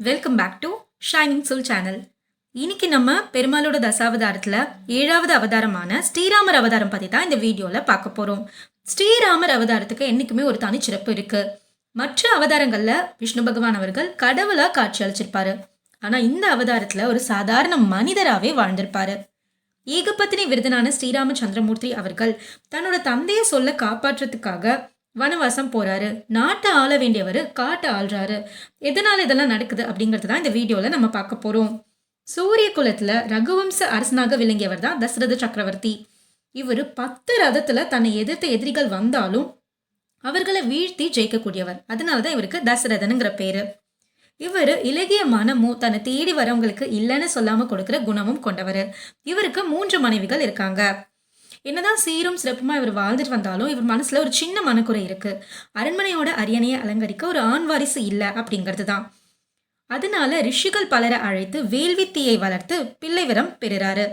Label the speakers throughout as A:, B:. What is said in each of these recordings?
A: Welcome back to shining soul channel இன்னைக்கு நம்ம பெருமாளோட தசாவதாரத்தில் ஏழாவது அவதாரமான ஸ்ரீராமர் அவதாரம் பற்றி தான் இந்த வீடியோவில் பார்க்க போகிறோம் ஸ்ரீராமர் அவதாரத்துக்கு என்றைக்குமே ஒரு தனிச்சிறப்பு இருக்குது மற்ற அவதாரங்களில் விஷ்ணு பகவான் அவர்கள் கடவுளாக காட்சி அளிச்சிருப்பாரு. ஆனால் இந்த அவதாரத்தில் ஒரு சாதாரண மனிதராகவே வாழ்ந்திருப்பாரு. ஏகபத்தினி விருதனான ஸ்ரீராமச்சந்திரமூர்த்தி அவர்கள் தன்னோட தந்தையை சொல்ல காப்பாற்றுறதுக்காக வனவாசம் போறாரு. நாட்டை ஆள வேண்டியவர் காட்டை ஆள்றாரு. எதனால இதெல்லாம் நடக்குது அப்படிங்கிறது தான் இந்த வீடியோவில் நம்ம பார்க்க போறோம். சூரிய குலத்துல ரகுவம்ச அரசனாக விளங்கியவர் தான் தசரத சக்கரவர்த்தி. இவர் பத்து ரதத்துல தன்னை எதிர்த்த எதிரிகள் வந்தாலும் அவர்களை வீழ்த்தி ஜெயிக்கக்கூடியவர். அதனால தான் இவருக்கு தசரதனுங்கிற பேரு. இவர் இலகிய மனமும் தன்னை தேடி வரவங்களுக்கு இல்லைன்னு சொல்லாம கொடுக்குற குணமும் கொண்டவர். இவருக்கு மூன்று மனைவிகள் இருக்காங்க. என்னதான் சீரும் சிறப்புமா இவர் வாழ்ந்துட்டு வந்தாலும் இவர் மனசில் ஒரு சின்ன மனக்குறை இருக்கு. அரண்மனையோட அரியணையை அலங்கரிக்க ஒரு ஆண் வாரிசு இல்லை அப்படிங்கிறது தான் அதனால ரிஷிகள் பலரை அழைத்து வேள்வித்தீயை வளர்த்து பிள்ளைவரம் பெறுறாரு.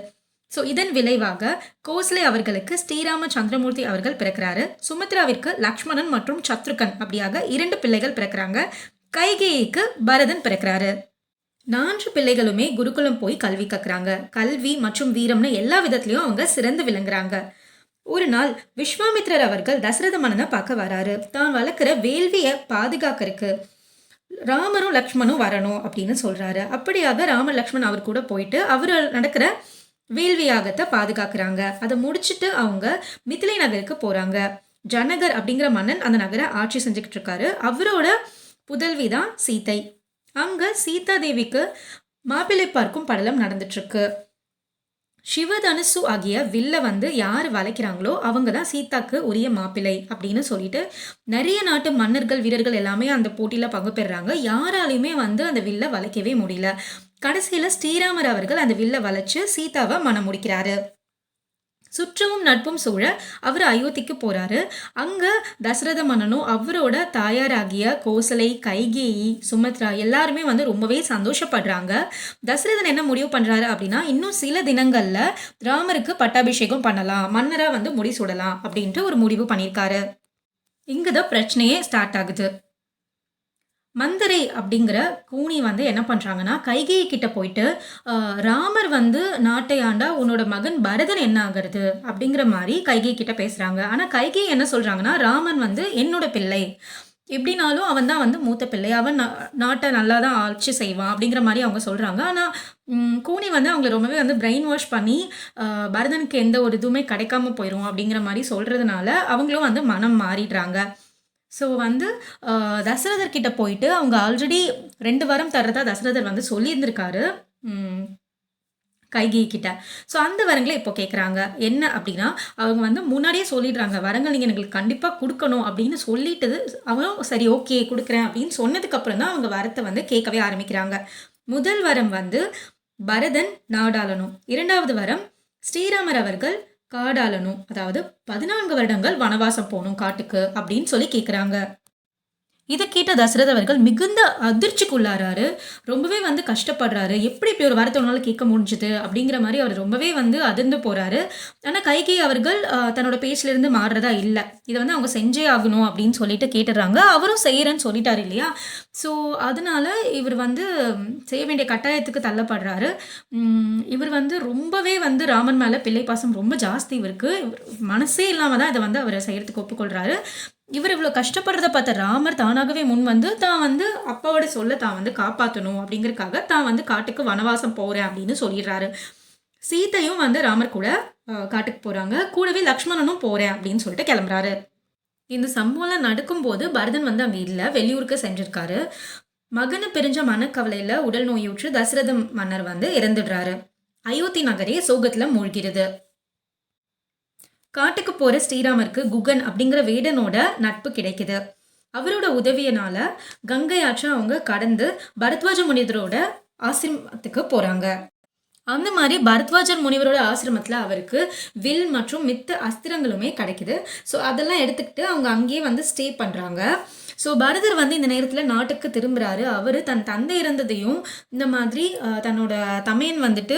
A: ஸோ இதன் விளைவாக கோஸ்லே அவர்களுக்கு ஸ்ரீராம சந்திரமூர்த்தி அவர்கள் பிறக்கிறாரு. சுமித்ராவிற்கு லக்ஷ்மணன் மற்றும் சத்ருகன் அப்படியாக இரண்டு பிள்ளைகள் பிறக்கிறாங்க. கைகேயிக்கு பரதன் பிறக்கிறாரு. நான்கு பிள்ளைகளுமே குருகுலம் போய் கல்வி கற்கிறாங்க. கல்வி மற்றும் வீரம்னு எல்லா விதத்துலையும் அவங்க சிறந்து விளங்குறாங்க. ஒரு நாள் விஸ்வாமித்ரர் அவர்கள் தசரத மன்னனை பார்க்க வராரு. தான் வளர்க்குற வேள்வியை பாதுகாக்கிறதுக்கு ராமரும் லக்ஷ்மணும் வரணும் அப்படின்னு சொல்றாரு. அப்படியாக ராம லக்ஷ்மண் அவர் கூட போயிட்டு அவர் நடக்கிற வேள்வியாகத்தை பாதுகாக்கிறாங்க. அதை முடிச்சுட்டு அவங்க மிதிலை நகருக்கு போறாங்க. ஜனகர் அப்படிங்கிற மன்னன் அந்த நகரை ஆட்சி செஞ்சுக்கிட்டு இருக்காரு. அவரோட புதல்வி தான் சீதை அங்க சீதா தேவிக்கு மாப்பிள்ளை பார்க்கும் படலம் நடந்துட்டு இருக்கு சிவதனுசு ஆகிய வில்ல வந்து யார் வளைக்கிறாங்களோ அவங்க தான் சீதாக்கு உரிய மாப்பிள்ளை அப்படின்னு சொல்லிட்டு நிறைய நாட்டு மன்னர்கள் வீரர்கள் எல்லாமே அந்த போட்டியில் பங்கு பெறுறாங்க யாராலையுமே வந்து அந்த வில்ல வளைக்கவே முடியல. கடைசியில் ஸ்ரீராமர் அவர்கள் அந்த வில்ல வளைச்சு சீதாவை மனம் முடிக்கிறாரு. சுற்றமும் நட்பும் சூழ அவர் அயோத்திக்கு போறாரு. அங்க தசரத மன்னனும் அவரோட தாயாராகிய கோசலை கைகேயி சுமத்ரா எல்லாருமே வந்து ரொம்பவே சந்தோஷப்படுறாங்க. தசரதன் என்ன முடிவு பண்றாரு அப்படின்னா இன்னும் சில தினங்கள்ல ராமருக்கு பட்டாபிஷேகம் பண்ணலாம் மன்னராக வந்து முடி சுடலாம் அப்படின்ட்டு ஒரு முடிவு பண்ணியிருக்காரு இங்கதான் பிரச்சனையே ஸ்டார்ட் ஆகுது. மந்தரை அப்படிங்கிற கூனி வந்து என்ன பண்ணுறாங்கன்னா கைகேயி கிட்ட போயிட்டு ராமர் வந்து நாட்டை ஆண்டா உன்னோட மகன் பரதன் என்ன ஆகிறது? அப்படிங்கிற மாதிரி கைகேயி கிட்ட பேசுகிறாங்க ஆனால் கைகேயி என்ன சொல்கிறாங்கன்னா ராமன் வந்து என்னோட பிள்ளை. எப்படினாலும் அவன் தான் வந்து மூத்த பிள்ளை. அவன் நாட்டை நல்லா தான் ஆட்சி செய்வான் அப்படிங்கிற மாதிரி அவங்க சொல்கிறாங்க ஆனால் கூனி வந்து அவங்கள ரொம்பவே வந்து பிரெயின் வாஷ் பண்ணி பரதனுக்கு எந்த ஒரு இதுவுமே கிடைக்காம போயிடும் அப்படிங்கிற மாதிரி சொல்கிறதுனால அவங்களும் வந்து மனம் மாறிடுறாங்க. ஸோ வந்து தசரதர் கிட்ட போயிட்டு அவங்க ஆல்ரெடி ரெண்டு வாரம் தர்றதா தசரதர் வந்து சொல்லியிருந்திருக்காரு. கைகி கிட்ட. ஸோ அந்த வரங்களை இப்போ கேட்குறாங்க என்ன அப்படின்னா அவங்க வந்து முன்னாடியே சொல்லிடுறாங்க. வரங்கள் நீங்கள் எங்களுக்கு கண்டிப்பாக கொடுக்கணும் அப்படின்னு சொல்லிட்டு அவங்களும் சரி ஓகே கொடுக்குறேன் அப்படின்னு சொன்னதுக்கப்புறம் தான் அவங்க வரத்தை வந்து கேட்கவே ஆரம்பிக்கிறாங்க. முதல் வரம் வந்து பரதன் நாடாளனும் இரண்டாவது வரம் ஸ்ரீராமர் அவர்கள் காடாளனும் அதாவது பதினான்கு வருடங்கள் வனவாசம் போகணும் காட்டுக்கு அப்படின்னு சொல்லி கேட்குறாங்க இதை கேட்ட தசரத அவர்கள் மிகுந்த அதிர்ச்சிக்குள்ளாராரு. ரொம்பவே வந்து கஷ்டப்படுறாரு. எப்படி இப்படி ஒரு வாரத்தை உன்னால கேட்க முடிஞ்சுது அப்படிங்கிற மாதிரி அவர் ரொம்பவே வந்து அதிர்ந்து போறாரு. ஆனால் கைகை அவர்கள் தன்னோட பேச்சிலிருந்து மாறுறதா இல்லை. இதை வந்து அவங்க செஞ்சே ஆகணும் அப்படின்னு சொல்லிட்டு கேட்டுடுறாங்க. அவரும் செய்யறேன்னு சொல்லிட்டாரு இல்லையா? ஸோ அதனால இவர் வந்து செய்ய வேண்டிய கட்டாயத்துக்கு தள்ளப்படுறாரு. இவர் வந்து ரொம்பவே வந்து ராமன் மேலே பிள்ளை பாசம் ரொம்ப ஜாஸ்தி இவருக்கு. மனசே இல்லாமல் தான் இதை வந்து அவர் செய்யறதுக்கு ஒப்புக்கொள்கிறாரு இவர் இவ்வளோ கஷ்டப்படுறத பார்த்த ராமர் தானாகவே முன் வந்து தான் வந்து அப்பாவோட சொல்ல தான் வந்து காப்பாற்றணும் அப்படிங்கிறக்காக தான் வந்து காட்டுக்கு வனவாசம் போகிறேன் அப்படின்னு சொல்லிடுறாரு. சீதையும் வந்து ராமர் கூட காட்டுக்கு போகிறாங்க கூடவே லக்ஷ்மணனும் போகிறேன் அப்படின்னு சொல்லிட்டு கிளம்புறாரு. இந்த சம்பவம்லாம் நடக்கும்போது பரதன் வந்து அங்கே இல்லை வெளியூருக்கு சென்றிருக்காரு. மகனை பிரிஞ்ச மனக்கவலையில் உடல் நோயுற்று தசரத மன்னர் வந்து இறந்துடுறாரு. அயோத்தி நகரே சோகத்தில் மூழ்கிறது காட்டுக்கு போற ஸ்ரீராமருக்கு குகன் அப்படிங்கிற வேடனோட நட்பு கிடைக்குது. அவரோட உதவியனால கங்கை ஆற்றை அவங்க கடந்து பரத்வாஜ முனிவரோட ஆசிரமத்துக்கு போறாங்க. அந்த மாதிரி பரத்வாஜர் முனிவரோட ஆசிரமத்தில் அவருக்கு வில் மற்றும் மித்த அஸ்திரங்களுமே கிடைக்குது. ஸோ அதெல்லாம் எடுத்துக்கிட்டு அவங்க அங்கேயே வந்து ஸ்டே பண்ணுறாங்க ஸோ பரதர் வந்து இந்த நேரத்தில் நாட்டுக்கு திரும்புகிறாரு அவர் தன் தந்தை இறந்ததையும் இந்த மாதிரி தன்னோட தமையன் வந்துட்டு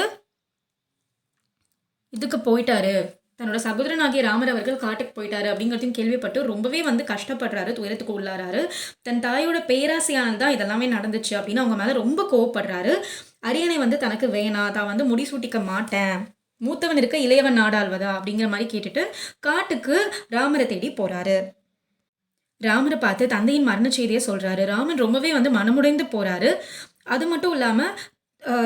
A: இதுக்கு போயிட்டாரு. தன்னோட சகோதரனாகிய ராமர் அவர்கள் காட்டுக்கு போயிட்டாரு அப்படிங்கிறதையும் கேள்விப்பட்டு ரொம்பவே வந்து கஷ்டப்படுறாரு துயரத்துக்கு உள்ளாராரு தன் தாயோட பேராசையானது தான் இதெல்லாமே நடந்துச்சு அப்படின்னு அவங்க மேலே ரொம்ப கோவப்படுறாரு. அரியணை வந்து தனக்கு வேணாம் தான் வந்து முடிசூட்டிக்க மாட்டேன். மூத்தவன் இருக்க இளையவன் நாடாள்வதா அப்படிங்கிற மாதிரி கேட்டுட்டு காட்டுக்கு ராமரை தேடி போறாரு. ராமரை பார்த்து தந்தையின் மரண செய்தியை சொல்றாரு. ராமன் ரொம்பவே வந்து மனமுடைந்து போறாரு. அது மட்டும் இல்லாமல்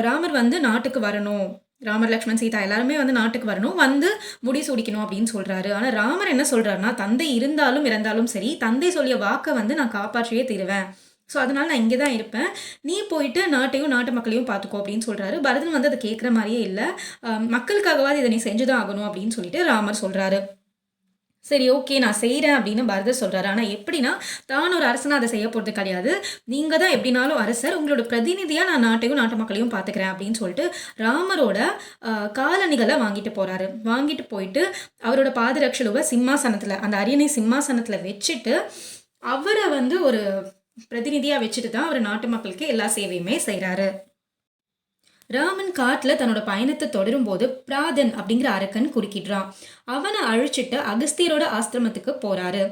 A: ராமர் வந்து நாட்டுக்கு வரணும். ராமர் லக்ஷ்மண் சீதா எல்லாருமே வந்து நாட்டுக்கு வரணும். வந்து முடி சூடிக்கணும் அப்படின்னு சொல்கிறாரு ஆனால் ராமர் என்ன சொல்கிறாருன்னா தந்தை இருந்தாலும் இறந்தாலும் சரி தந்தை சொல்லிய வாக்கை வந்து நான் காப்பாற்றியே தருவேன். ஸோ அதனால் நான் இங்கே தான் இருப்பேன். நீ போயிட்டு நாட்டையும் நாட்டு மக்களையும் பார்த்துக்கோ அப்படின்னு சொல்கிறாரு பரதன் வந்து அதை கேட்குற மாதிரியே இல்லை. மக்களுக்காகவாது இதை நீ செஞ்சுதான் ஆகணும் அப்படின்னு சொல்லிட்டு ராமர் சொல்கிறாரு சரி ஓகே நான் செய்கிறேன் அப்படின்னு பரதர் சொல்கிறாரு ஆனால் எப்படின்னா தான் ஒரு அரசனா அதை செய்ய போகிறது கிடையாது. நீங்கள் தான் எப்படினாலும் அரசர். உங்களோட பிரதிநிதியாக நான் நாட்டையும் நாட்டு மக்களையும் பார்த்துக்கிறேன் அப்படின்னு சொல்லிட்டு ராமரோட காலணிகளை வாங்கிட்டு போகிறாரு வாங்கிட்டு போயிட்டு அவரோட பாதரட்சலுவை சிம்மாசனத்தில் அந்த அரியணை சிம்மாசனத்தில் வச்சுட்டு அவரை வந்து ஒரு பிரதிநிதியாக வச்சுட்டு தான் அவர் நாட்டு மக்களுக்கு எல்லா சேவையுமே செய்கிறாரு ராமன் காட்டில் தன்னோட பயணத்தை தொடரும் போது பிராதன் அப்படிங்கிற அரக்கன் குறுக்கிடுறான். அவனை அழிச்சிட்டு அகஸ்தியரோட ஆசிரமத்துக்கு போகிறாரு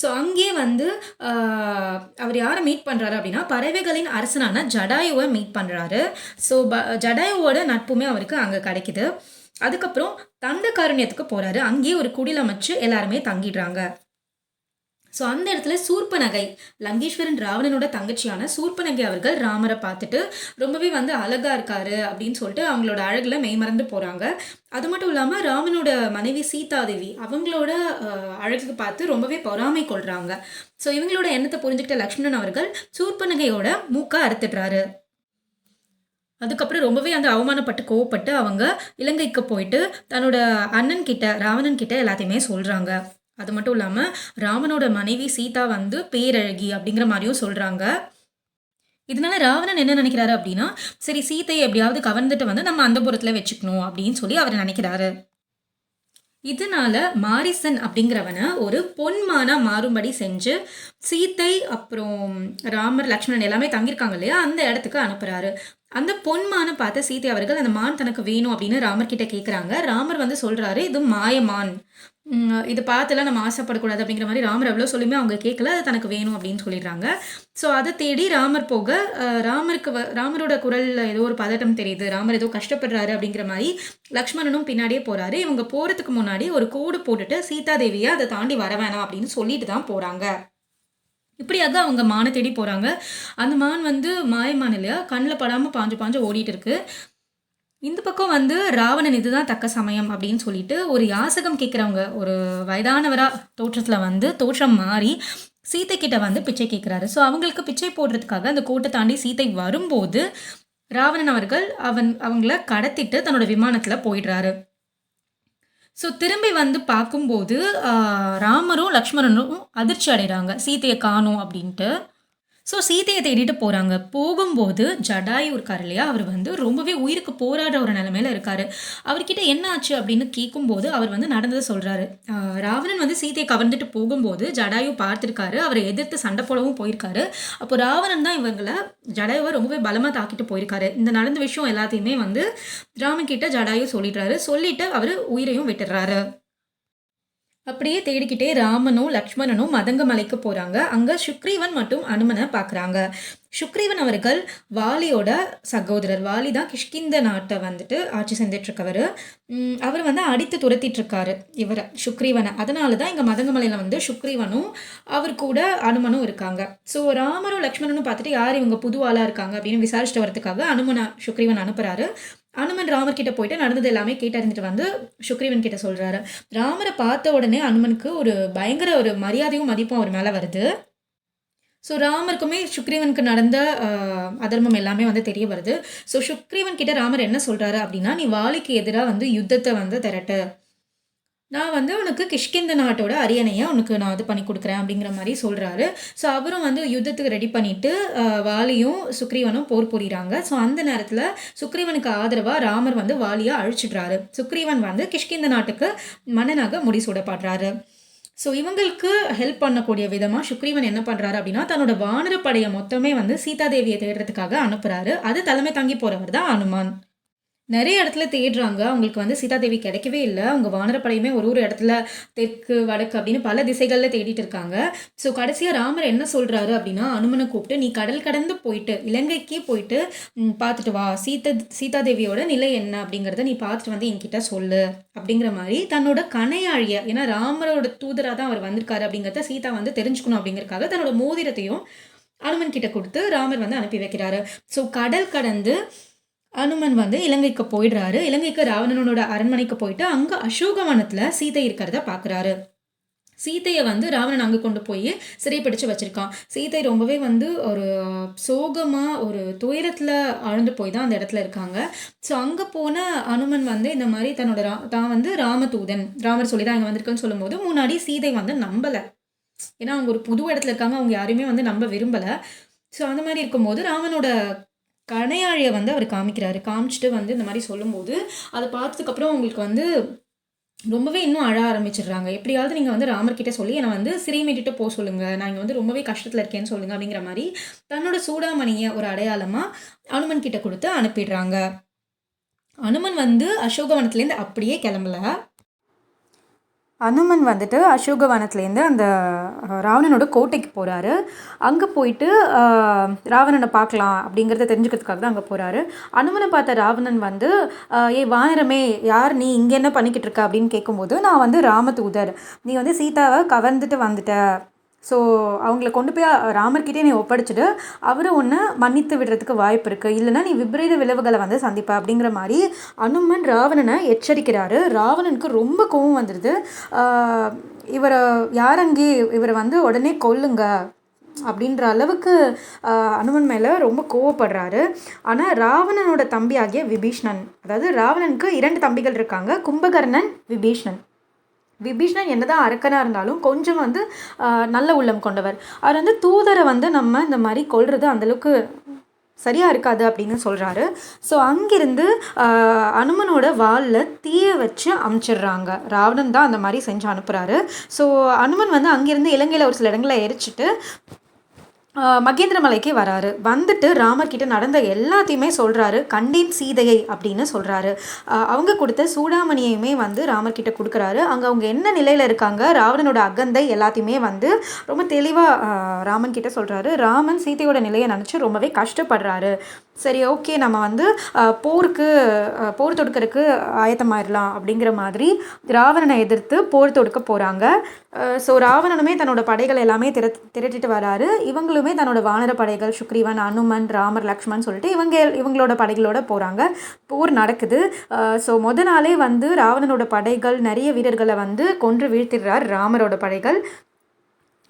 A: ஸோ அங்கேயே வந்து அவர் யாரை மீட் பண்ணுறாரு அப்படின்னா பறவைகளின் அரசனான ஜடாயுவை மீட் பண்ணுறாரு ஸோ ப ஜடாயுவோட நட்புமே அவருக்கு அங்கே கிடைக்குது. அதுக்கப்புறம் தண்டகாரண்யத்துக்கு போகிறாரு அங்கேயே ஒரு குடில் அமைச்சு எல்லாருமே தங்கிடுறாங்க. ஸோ அந்த இடத்துல சூர்பநகை லங்கேஸ்வரன் ராவணனோட தங்கச்சியான சூர்பநகை அவர்கள் ராமரை பார்த்துட்டு ரொம்பவே வந்து அழகாக இருக்காரு அப்படின்னு சொல்லிட்டு அவங்களோட அழகில் மெய்மறந்து போகிறாங்க அது மட்டும் இல்லாமல் ராமனோட மனைவி சீதாதேவி அவங்களோட அழகுக்கு பார்த்து ரொம்பவே பொறாமை கொள்கிறாங்க ஸோ இவங்களோட எண்ணத்தை புரிஞ்சுக்கிட்ட லக்ஷ்மணன் அவர்கள் சூர்பநகையோட மூக்கை அறுத்துடுறாரு. அதுக்கப்புறம் ரொம்பவே அந்த அவமானப்பட்டு கோவப்பட்டு அவங்க இலங்கைக்கு போயிட்டு தன்னோட அண்ணன் கிட்ட ராவணன் கிட்ட எல்லாத்தையுமே சொல்கிறாங்க அது மட்டும் இல்லாமல் ராமனோட மனைவி சீதா வந்து பேரழகி அப்படிங்கிற மாதிரியும் சொல்கிறாங்க இதனால ராவணன் என்ன நினைக்கிறாரு அப்படின்னா சரி சீதையை எப்படியாவது கவர்ந்துட்டு வந்து நம்ம அந்த புறத்தில் வச்சுக்கணும் அப்படின்னு சொல்லி அவர் நினைக்கிறாரு. இதனால மாரிசன் அப்படிங்கிறவனை ஒரு பொன்மானா மாறும்படி செஞ்சு சீத்தை அப்புறம் ராமர் லக்ஷ்மணன் எல்லாமே தங்கியிருக்காங்க இல்லையா அந்த இடத்துக்கு அனுப்புறாரு. அந்த பொன்மானை பார்த்த சீதை அவர்கள் அந்த மான் தனக்கு வேணும் அப்படின்னு ராமர் கிட்ட கேட்குறாங்க ராமர் வந்து சொல்றாரு இது மாயமான். இது பார்த்துலாம் நம்ம ஆசைப்படக்கூடாது அப்படிங்கிற மாதிரி ராமர் எவ்வளோ சொல்லியுமே அவங்க கேட்கல அது தனக்கு வேணும் அப்படின்னு சொல்லிடுறாங்க. ஸோ அதை தேடி ராமர் போக ராமருக்கு வ- ராமரோட குரலில் ஏதோ ஒரு பதட்டம் தெரியுது ராமர் ஏதோ கஷ்டப்படுறாரு அப்படிங்கிற மாதிரி லக்ஷ்மணனும் பின்னாடியே போகிறாரு இவங்க போகிறதுக்கு முன்னாடி ஒரு கோடு போட்டுட்டு சீதாதேவியை அதை தாண்டி வர வேணாம் அப்படின்னு சொல்லிட்டு தான் போகிறாங்க இப்படியாக அவங்க மானை தேடி போகிறாங்க அந்த மான் வந்து மாயமான இல்லையா? கண்ணில் படாமல் பாஞ்சு பாஞ்சு ஓடிட்டு இருக்கு. இந்த பக்கம் வந்து ராவணன் இதுதான் தக்க சமயம் அப்படின்னு சொல்லிட்டு ஒரு யாசகம் கேட்குறவங்க ஒரு வயதானவரா தோற்றத்துல வந்து தோற்றம் மாறி சீத்தை கிட்ட வந்து பிச்சை கேட்குறாரு ஸோ அவங்களுக்கு பிச்சை போடுறதுக்காக அந்த கோட்டை தாண்டி சீத்தை வரும்போது ராவணன் அவர்கள் அவன் அவங்கள கடத்திட்டு தன்னோட விமானத்துல போயிடுறாரு. ஸோ திரும்பி வந்து பார்க்கும்போது ராமரும் லக்ஷ்மணனும் அதிர்ச்சி அடைகிறாங்க சீதையை காணும் அப்படின்ட்டு. ஸோ சீதையை தேடிட்டு போகிறாங்க போகும்போது ஜடாயு இருக்கார் இல்லையா? அவர் வந்து ரொம்பவே உயிருக்கு போராடுற ஒரு நிலமையில இருக்காரு. அவர்கிட்ட என்ன ஆச்சு அப்படின்னு கேட்கும்போது அவர் வந்து நடந்ததை சொல்கிறாரு ராவணன் வந்து சீதையை கவர்ந்துட்டு போகும்போது ஜடாயு பார்த்துருக்காரு. அவரை எதிர்த்து சண்டை போடவும் போயிருக்காரு. அப்போ ராவணன் தான் இவங்களை ஜடாயுவை ரொம்பவே பலமாக தாக்கிட்டு போயிருக்காரு. இந்த நடந்த விஷயம் எல்லாத்தையுமே வந்து ராமன் கிட்ட ஜடாயு சொல்லிடுறாரு. சொல்லிட்டு அவர் உயிரையும் விட்டுடுறாரு. அப்படியே தேடிக்கிட்டே ராமனும் லக்ஷ்மணனும் மதங்க மலைக்கு போறாங்க. அங்க சுக்ரீவன் மற்றும் அனுமனை பார்க்குறாங்க சுக்ரீவன் அவர்கள் வாலியோட சகோதரர். வாலி தான் கிஷ்கிந்த நாட்டை வந்துட்டு ஆட்சி செஞ்சிட்ருக்கவர். அவர் வந்து அடித்து துரத்திட்டு இருக்காரு இவரை சுக்ரீவனை. அதனால தான் இங்கே மதங்கமலையில் வந்து சுக்ரீவனும் அவர் கூட அனுமனும் இருக்காங்க. ஸோ ராமரும் லக்ஷ்மணனும் பார்த்துட்டு யார் இவங்க புது இருக்காங்க அப்படின்னு விசாரிச்சுட்டு வரதுக்காக அனுமனை சுக்ரீவன் அனுப்புகிறாரு அனுமன் ராமர் கிட்ட போயிட்டு நடந்தது எல்லாமே கேட்டறிஞ்சிட்டு வந்து சுக்ரீவன் கிட்ட சொல்றாரு. ராமரை பார்த்த உடனே அனுமனுக்கு ஒரு பயங்கர ஒரு மரியாதையும் மதிப்பும் அவர் மேலே வருது. ஸோ ராமருக்குமே சுக்ரீவனுக்கு நடந்த அதர்மம் எல்லாமே வந்து தெரிய வருது. ஸோ சுக்ரீவன் கிட்ட ராமர் என்ன சொல்கிறாரு அப்படின்னா நீ வாலிக்கு எதிராக வந்து யுத்தத்தை வந்து திரட்டு. நான் வந்து உனக்கு கிஷ்கிந்த நாட்டோட அரியணையை உனக்கு நான் இது பண்ணி கொடுக்குறேன் அப்படிங்கிற மாதிரி சொல்கிறாரு ஸோ அவரும் வந்து யுத்தத்துக்கு ரெடி பண்ணிவிட்டு வாலியும் சுக்ரீவனும் போர் புரிகிறாங்க ஸோ அந்த நேரத்தில் சுக்ரீவனுக்கு ஆதரவாக ராமர் வந்து வாலியை அழிச்சிடுறாரு. சுக்ரீவன் வந்து கிஷ்கிந்த நாட்டுக்கு மன்னனாக முடிசூடப்படுறாரு ஸோ இவங்களுக்கு ஹெல்ப் பண்ணக்கூடிய விதமாக சுக்ரீவன் என்ன பண்ணுறாரு அப்படின்னா தன்னோட வானர படையை மொத்தமே வந்து சீதாதேவியை தேடுறதுக்காக அனுப்புகிறாரு அது தலைமை தாங்கி போகிறவர் தான் அனுமான். நிறைய இடத்துல தேடுறாங்க. அவங்களுக்கு வந்து சீதாதேவி கிடைக்கவே இல்லை. அவங்க வானரப்படையுமே ஒரு ஒரு இடத்துல தெற்கு வடக்கு அப்படின்னு பல திசைகளில் தேடிட்டு இருக்காங்க. ஸோ கடைசியாக ராமர் என்ன சொல்கிறாரு அப்படின்னா அனுமனை கூப்பிட்டு நீ கடல் கடந்து போயிட்டு இலங்கைக்கே போயிட்டு பார்த்துட்டு வா. சீதா சீதாதேவியோட நிலை என்ன அப்படிங்கிறத நீ பார்த்துட்டு வந்து என்கிட்ட சொல்லு. அப்படிங்கிற மாதிரி தன்னோட கனையாழிய ஏன்னா ராமரோட தூதராக தான் அவர் வந்திருக்காரு அப்படிங்கிறத சீதா வந்து தெரிஞ்சுக்கணும் அப்படிங்கிறக்காக தன்னோட மோதிரத்தையும் அனுமன் கிட்ட கொடுத்து ராமர் வந்து அனுப்பி வைக்கிறாரு. ஸோ கடல் கடந்து அனுமன் வந்து இலங்கைக்கு போயிடுறாரு. இலங்கைக்கு ராவணனோட அரண்மனைக்கு போயிட்டு அங்கே அசோகவனத்தில் சீதை இருக்கிறத பார்க்குறாரு சீதையை வந்து ராவணன் அங்கே கொண்டு போய் சிறைப்பிடிச்சு வச்சுருக்கான். சீதை ரொம்பவே வந்து ஒரு சோகமாக ஒரு துயரத்தில் ஆழ்ந்து போய் தான் அந்த இடத்துல இருக்காங்க. ஸோ அங்கே போன அனுமன் வந்து இந்த மாதிரி தன்னோட ரா தான் வந்து ராமதூதன் ராமர் சொல்லி தான் இங்கே வந்திருக்குன்னு சொல்லும்போது முன்னாடி சீதை வந்து நம்பலை. ஏன்னா அவங்க ஒரு புது இடத்துல இருக்காங்க. அவங்க யாரையுமே வந்து நம்ப விரும்பலை. ஸோ அந்த மாதிரி இருக்கும்போது ராமனோட கணையாழியை வந்து அவர் காமிக்கிறாரு. காமிச்சிட்டு வந்து இந்த மாதிரி சொல்லும்போது அதை பார்த்ததுக்கப்புறம் அவங்களுக்கு வந்து ரொம்பவே இன்னும் அழ ஆரம்பிச்சிடுறாங்க. எப்படியாவது நீங்கள் வந்து ராமர்கிட்ட சொல்லி என்னை வந்து சிறை போக சொல்லுங்கள் நான் இங்கே வந்து ரொம்பவே கஷ்டத்தில் இருக்கேன்னு சொல்லுங்கள் அப்படிங்கிற மாதிரி தன்னோட சூடாமணியை ஒரு அடையாளமாக அனுமன் கிட்ட கொடுத்து அனுப்பிடுறாங்க. அனுமன் வந்து அசோகவனத்துலேருந்து அப்படியே கிளம்பல. அனுமன் வந்துட்டு அசோகவனத்துலேருந்து அந்த ராவணனோட கோட்டைக்கு போகிறாரு அங்கே போயிட்டு ராவணனை பார்க்கலாம் அப்படிங்கிறத தெரிஞ்சுக்கிறதுக்காக தான் அங்கே போகிறாரு அனுமனை பார்த்த ராவணன் வந்து ஏ ஏய் வானரமே யார் நீ இங்கே என்ன பண்ணிக்கிட்டு இருக்க? அப்படின்னு கேட்கும்போது நான் வந்து ராமதூதர் நீ வந்து சீதாவை கவர்ந்துட்டு வந்துட்ட. ஸோ அவங்கள கொண்டு போய் ராமர்கிட்டே நீ ஒப்படைச்சிட்டு அவரை ஒன்று மன்னித்து விடுறதுக்கு வாய்ப்பு இருக்குது இல்லைனா நீ விபரீத விளைவுகளை வந்து சந்திப்ப அப்படிங்கிற மாதிரி அனுமன் ராவணனை எச்சரிக்கிறாரு. ராவணனுக்கு ரொம்ப கோவம் வந்துடுது இவரை யாரங்கி இவரை வந்து உடனே கொல்லுங்க அப்படின்ற அளவுக்கு அனுமன் மேலே ரொம்ப கோவப்படுறாரு. ஆனால் ராவணனோட தம்பி ஆகிய விபீஷ்ணன் அதாவது ராவணனுக்கு இரண்டு தம்பிகள் இருக்காங்க. கும்பகர்ணன் விபீஷ்ணன். விபீஷ்ணன் என்னதான் அரக்கனாக இருந்தாலும் கொஞ்சம் வந்து நல்ல உள்ளம் கொண்டவர். அவர் வந்து தூதரை வந்து நம்ம இந்த மாதிரி கொள்வது அந்தளவுக்கு சரியாக இருக்காது அப்படின்னு சொல்கிறாரு ஸோ அங்கிருந்து அனுமனோட வாலில் தீயை வச்சு அமுச்சிடுறாங்க. ராவணன் தான் அந்த மாதிரி செஞ்சு அனுப்புகிறாரு ஸோ அனுமன் வந்து அங்கிருந்து இலங்கையில் ஒரு சில இடங்களை எரிச்சிட்டு மகேந்திரமலைக்கு வராரு. வந்துட்டு ராமர்கிட்ட நடந்த எல்லாத்தையுமே சொல்கிறாரு கண்டேன் சீதையை அப்படின்னு சொல்கிறாரு அவங்க கொடுத்த சூடாமணியையுமே வந்து ராமர்கிட்ட கொடுக்குறாரு. அங்கே அவங்க என்ன நிலையில் இருக்காங்க? ராவணனோட அகந்தை எல்லாத்தையுமே வந்து ரொம்ப தெளிவாக ராமன் கிட்ட சொல்கிறாரு ராமன் சீதையோட நிலையை நினச்சி ரொம்பவே கஷ்டப்படுறாரு. சரி ஓகே நம்ம வந்து போருக்கு போர் தொடுக்கறதுக்கு ஆயத்தமாயிடலாம் அப்படிங்கிற மாதிரி ராவணனை எதிர்த்து போர் தொடுக்க போகிறாங்க ஸோ ராவணனுமே தன்னோட படைகள் எல்லாமே திர திரட்டிட்டு வராரு. இவங்களுமே தன்னோட வானர படைகள் சுக்ரீவன் அனுமன் ராமர் லக்ஷ்மன் சொல்லிட்டு இவங்க இவங்களோட படைகளோட போகிறாங்க போர் நடக்குது. ஸோ முத நாளே வந்து ராவணனோட படைகள் நிறைய வீரர்களை வந்து கொன்று வீழ்த்திடுறார் ராமரோட படைகள்.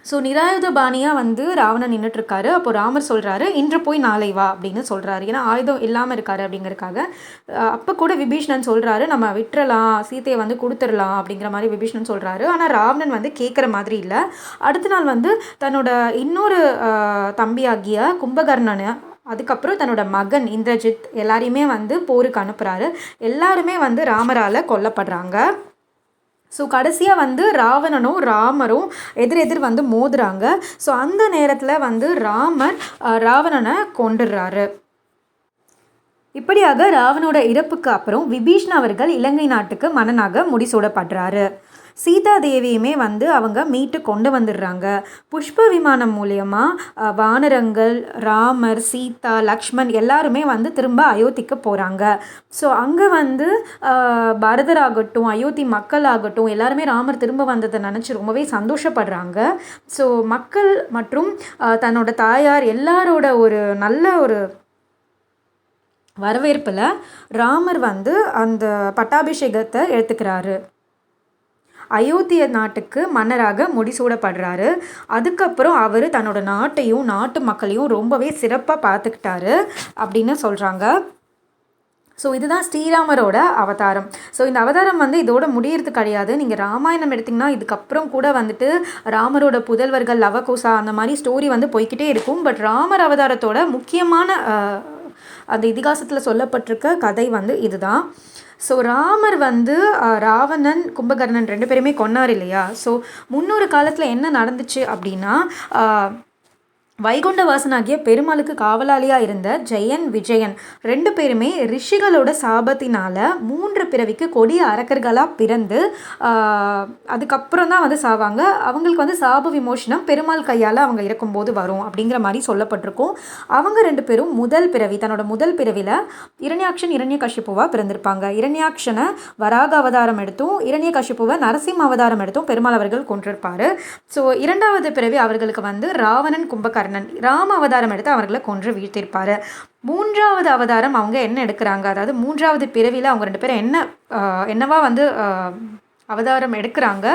A: ஸோ நிராயுத பாணியாக வந்து ராவணன் நின்றுட்டுருக்காரு அப்போ ராமர் சொல்கிறாரு இன்று போய் நாளை வா அப்படின்னு சொல்கிறாரு ஏன்னா ஆயுதம் இல்லாமல் இருக்காரு அப்படிங்கிறக்காக அப்போ கூட விபீஷ்ணன் சொல்கிறாரு நம்ம விட்டுறலாம் சீதையை வந்து கொடுத்துடலாம் அப்படிங்கிற மாதிரி விபீஷ்ணன் சொல்கிறாரு ஆனால் ராவணன் வந்து கேட்குற மாதிரி இல்லை. அடுத்த நாள் வந்து தன்னோட இன்னொரு தம்பியாகிய கும்பகர்ணனை அதுக்கப்புறம் தன்னோட மகன் இந்திரஜித் எல்லாரையுமே வந்து போருக்கு அனுப்புகிறாரு எல்லாருமே வந்து ராமரால் கொல்லப்படுறாங்க. ஸோ கடைசியாக வந்து ராவணனும் ராமரும் எதிர் எதிர் வந்து மோதுறாங்க. ஸோ அந்த நேரத்தில் வந்து ராமர் ராவணனை கொண்டுடுறாரு இப்படியாக ராவனோட இறப்புக்கு அப்புறம் விபீஷ்ண அவர்கள் இலங்கை நாட்டுக்கு மன்னனாக முடிசூடப்படுறாரு. சீதா தேவியுமே வந்து அவங்க மீட்டு கொண்டு வந்துடுறாங்க. புஷ்ப விமானம் மூலயமா வானரங்கள் ராமர் சீதா லக்ஷ்மண் எல்லாருமே வந்து திரும்ப அயோத்திக்கு போகிறாங்க ஸோ அங்கே வந்து அஹ், பரதராகட்டும் அயோத்தி மக்கள் ஆகட்டும் எல்லாருமே ராமர் திரும்ப வந்ததை நினச்சி ரொம்பவே சந்தோஷப்படுறாங்க. ஸோ மக்கள் மற்றும் தன்னோட தாயார் எல்லாரோட ஒரு நல்ல ஒரு வரவேற்பில் ராமர் வந்து அந்த பட்டாபிஷேகத்தை எடுத்துக்கிறாரு. அயோத்திய நாட்டுக்கு மன்னராக முடிசூடப்படுறாரு. அதுக்கப்புறம் அவர் தன்னோட நாட்டையும் நாட்டு மக்களையும் ரொம்பவே சிறப்பாக பார்த்துக்கிட்டாரு அப்படின்னு சொல்கிறாங்க ஸோ இதுதான் ஸ்ரீராமரோட அவதாரம். ஸோ இந்த அவதாரம் வந்து இதோட முடியறது கிடையாது. நீங்கள் ராமாயணம் எடுத்திங்கன்னா இதுக்கப்புறம் கூட வந்துட்டு ராமரோட புதல்வர்கள் லவகுசா அந்த மாதிரி ஸ்டோரி வந்து போய்கிட்டே இருக்கும். பட் ராமர் அவதாரத்தோட முக்கியமான அந்த இதிகாசத்தில் சொல்லப்பட்டிருக்க கதை வந்து இதுதான். ஸோ ராமர் வந்து ராவணன் கும்பகர்ணன் ரெண்டு பேருமே கொன்னார் இல்லையா? ஸோ முன்னொரு காலத்தில் என்ன நடந்துச்சு அப்படின்னா வைகுண்டவாசனாகிய பெருமாளுக்கு காவலாளியாக இருந்த ஜெயன் விஜயன் ரெண்டு பேருமே ரிஷிகளோட சாபத்தினால மூன்று பிறவிக்கு கொடிய அரக்கர்களாக பிறந்து அதுக்கப்புறம் தான் வந்து சாவாங்க. அவங்களுக்கு வந்து சாப விமோசனம் பெருமாள் கையால் அவங்க இருக்கும்போது வரும் அப்படிங்கிற மாதிரி சொல்லப்பட்டிருக்கும். அவங்க ரெண்டு பேரும் முதல் பிறவி தன்னோட முதல் பிறவியில் இரண்யாக்ஷன் இரண்ய கஷிப்புவாக பிறந்திருப்பாங்க. இரண்யாக்ஷனை வராக அவதாரம் எடுத்தும் இரண்ய கஷிப்புவை நரசிம்ம அவதாரம் எடுத்தும் பெருமாள் அவர்கள் கொண்டிருப்பார் ஸோ இரண்டாவது பிறவி அவர்களுக்கு வந்து ராவணன் கும்பகர்ணன் ராம அவதாரம் எடுத்து அவர்களை கொன்று வீழ்த்திருப்பார் மூன்றாவது அவதாரம் அவங்க என்ன எடுக்கிறாங்க? அதாவது மூன்றாவது பிறவியில் அவங்க ரெண்டு பேரும் என்ன என்னவா வந்து அவதாரம் எடுக்கிறாங்க?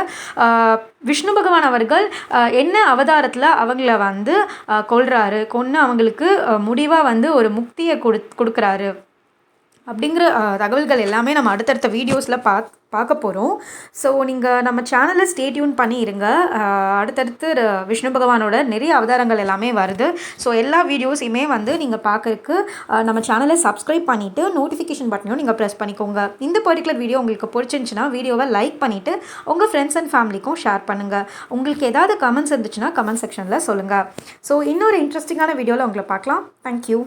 A: விஷ்ணு பகவான் அவர்கள் என்ன அவதாரத்தில் அவங்கள வந்து கொள்கிறாரு கொன்று அவங்களுக்கு முடிவாக வந்து ஒரு முக்தியை கொடு கொடுக்குறாரு. அப்படிங்கிற தகவல்கள் எல்லாமே நம்ம அடுத்தடுத்த வீடியோஸில் பா பார்க்க போகிறோம் ஸோ நீங்கள் நம்ம சேனலை ஸ்டேட்யூன் பண்ணி இருங்க. அடுத்தடுத்து விஷ்ணு பகவானோட நிறைய அவதாரங்கள் எல்லாமே வருது. ஸோ எல்லா வீடியோஸையுமே வந்து நீங்கள் பார்க்கறக்கு நம்ம சேனலை சப்ஸ்கிரைப் பண்ணிவிட்டு நோட்டிஃபிகேஷன் பட்டனையும் நீங்கள் ப்ரெஸ் பண்ணிக்கோங்க. இந்த பர்டிகுலர் வீடியோ உங்களுக்கு பிடிச்சிருந்துச்சுன்னா வீடியோவை லைக் பண்ணிவிட்டு உங்கள் ஃப்ரெண்ட்ஸ் அண்ட் ஃபேமிலிக்கும் ஷேர் பண்ணுங்கள் உங்களுக்கு ஏதாவது கமெண்ட்ஸ் இருந்துச்சுன்னா கமெண்ட் செக்ஷனில் சொல்லுங்கள் ஸோ இன்னொரு இன்ட்ரெஸ்டிங்கான வீடியோவில் உங்களை பார்க்கலாம். தேங்க்யூ